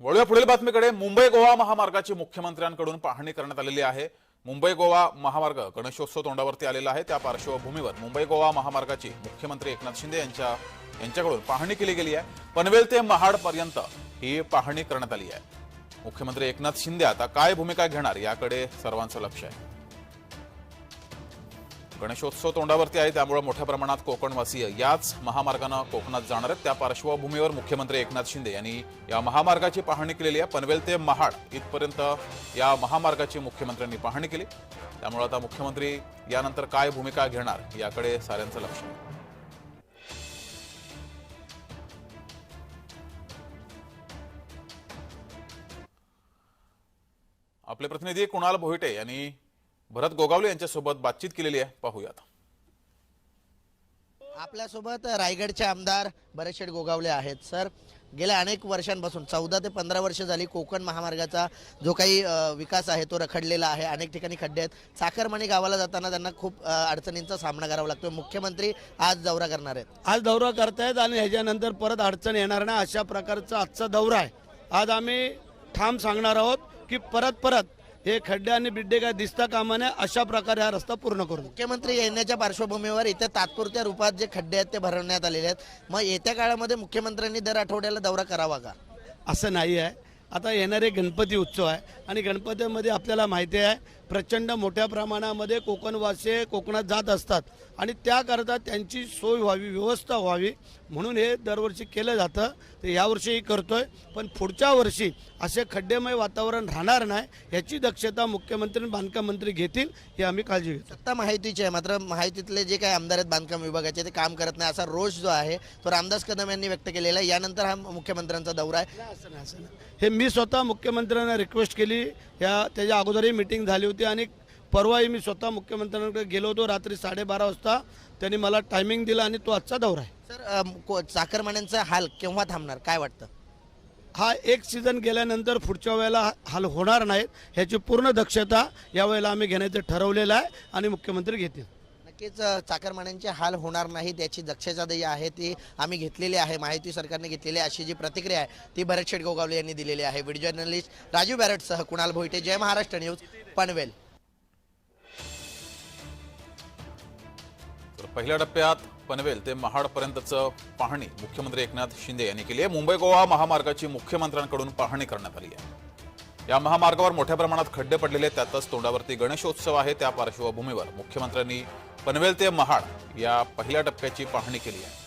वळूया पुढील बातमीकडे. मुंबई गोवा महामार्गाची मुख्यमंत्र्यांकडून पाहणी करण्यात आलेली आहे. मुंबई गोवा महामार्ग गणेशोत्सव तोंडावरती आलेला आहे. त्या पार्श्वभूमीवर मुंबई गोवा महामार्गाची मुख्यमंत्री एकनाथ शिंदे यांच्या यांच्याकडून पाहणी केली गेली आहे. पनवेल ते महाड पर्यंत ही पाहणी करण्यात आली आहे. मुख्यमंत्री एकनाथ शिंदे आता काय भूमिका घेणार याकडे सर्वांचं लक्ष आहे. गणेशोत्सव तोंडावरती आहे त्यामुळे मोठ्या प्रमाणात कोकणवासीय याच महामार्गानं कोकणात जाणार आहेत. त्या पार्श्वभूमीवर मुख्यमंत्री एकनाथ शिंदे यांनी या महामार्गाची पाहणी केलेली आहे. पनवेल ते महाड इथपर्यंत या महामार्गाची मुख्यमंत्र्यांनी पाहणी केली. त्यामुळे आता मुख्यमंत्री यानंतर काय भूमिका घेणार याकडे साऱ्यांचं लक्ष. आहे आपले प्रतिनिधी कुणाल भोईटे यांनी भरत गोगावले यांच्यासोबत बातचीत केलेली आहे. पाहूयात. आपल्यासोबत रायगडचे आमदार बरेचशे गोगावले आहेत. सर गेल्या अनेक वर्षांपासून चौदा ते पंधरा वर्ष झाली कोकण महामार्गाचा जो काही विकास आहे तो रखडलेला आहे. अनेक ठिकाणी खड्डे आहेत. साखरमणी गावाला जाताना त्यांना खूप अडचणींचा सामना करावा लागतो. मुख्यमंत्री आज दौरा करणार आहेत. आज दौरा करतायत आणि ह्याच्यानंतर परत अडचण येणार नाही. अशा प्रकारचा आजचा दौरा आहे. आज आम्ही ठाम सांगणार आहोत की परत परत हे खड्डे आणि बिड्डे काय दिसता कामा नये अशा प्रकारे हा रस्ता पूर्ण करू. मुख्यमंत्री येण्याच्या पार्श्वभूमीवर इथे तात्पुरत्या रूपात जे खड्डे आहेत ते भरवण्यात आलेले आहेत. मग येत्या काळामध्ये मुख्यमंत्र्यांनी दर आठवड्याला दौरा करावा का? असं नाही आहे आता येणारे गणपती उत्सव आहे आणि गणपतीमध्ये आपल्याला माहिती आहे प्रचंड मोठ्या प्रमाणामध्ये कोकणवासी कोकणात जात असतात. आणि त्याकरता त्यांची सोय व्हावी व्यवस्था व्हावी म्हणून हे दरवर्षी केलं जातं. ते यावर्षीही करतोय. पण पुढच्या वर्षी असे खड्डेमय वातावरण राहणार नाही याची दक्षता मुख्यमंत्री बांधकाम मंत्री घेतील हे आम्ही काळजी घेतो. सत्ता माहितीची आहे मात्र माहितीतले जे काही आमदार आहेत बांधकाम विभागाचे ते काम करत नाही असा रोष जो आहे तो रामदास कदम यांनी व्यक्त केलेला आहे. यानंतर हा मुख्यमंत्र्यांचा दौरा आहे. असं नाही असं नाही. हे मी स्वतः मुख्यमंत्र्यांना रिक्वेस्ट केली. या त्याच्या अगोदरही मिटिंग झाली होती. आणि परवाही मी स्वतः मुख्यमंत्र्यांकडे गेलो होतो रात्री साडेबारा वाजता. त्यांनी मला टायमिंग दिला आणि तो आजचा दौरा आहे. सर चाकरमान्यांचा हाल केव्हा थांबणार? काय वाटतं? हा एक सीझन गेल्यानंतर पुढच्या वेळेला हाल होणार नाहीत ह्याची पूर्ण दक्षता यावेळेला आम्ही घेण्याचं ठरवलेलं आहे आणि मुख्यमंत्री घेतील. नक्कीच चाकरमान्यांचे हाल होणार नाही त्याची दक्षता जी आहे ती आम्ही घेतलेली आहे माहिती सरकारने घेतलेली अशी जी प्रतिक्रिया आहे ती भरत शेठ गोगावले यांनी दिलेली आहे. व्हिडिओ जर्नलिस्ट राजू बॅरटसह कुणाल भोईटे जय महाराष्ट्र न्यूज पनवेल. तर पहिल्या टप्प्यात पनवेल ते महाडपर्यंतचं पाहणी मुख्यमंत्री एकनाथ शिंदे यांनी केली आहे. मुंबई गोवा महामार्गाची मुख्यमंत्र्यांकडून पाहणी करण्यात आली आहे. या महामार्गावर मोठ्या प्रमाणात खड्डे पडलेले आहेत, त्यातच तोंडावरती गणेशोत्सव आहे त्या पार्श्वभूमीवर. मुख्यमंत्र्यांनी पनवेल ते महाड या पहिल्या टप्प्याची पाहणी केली आहे.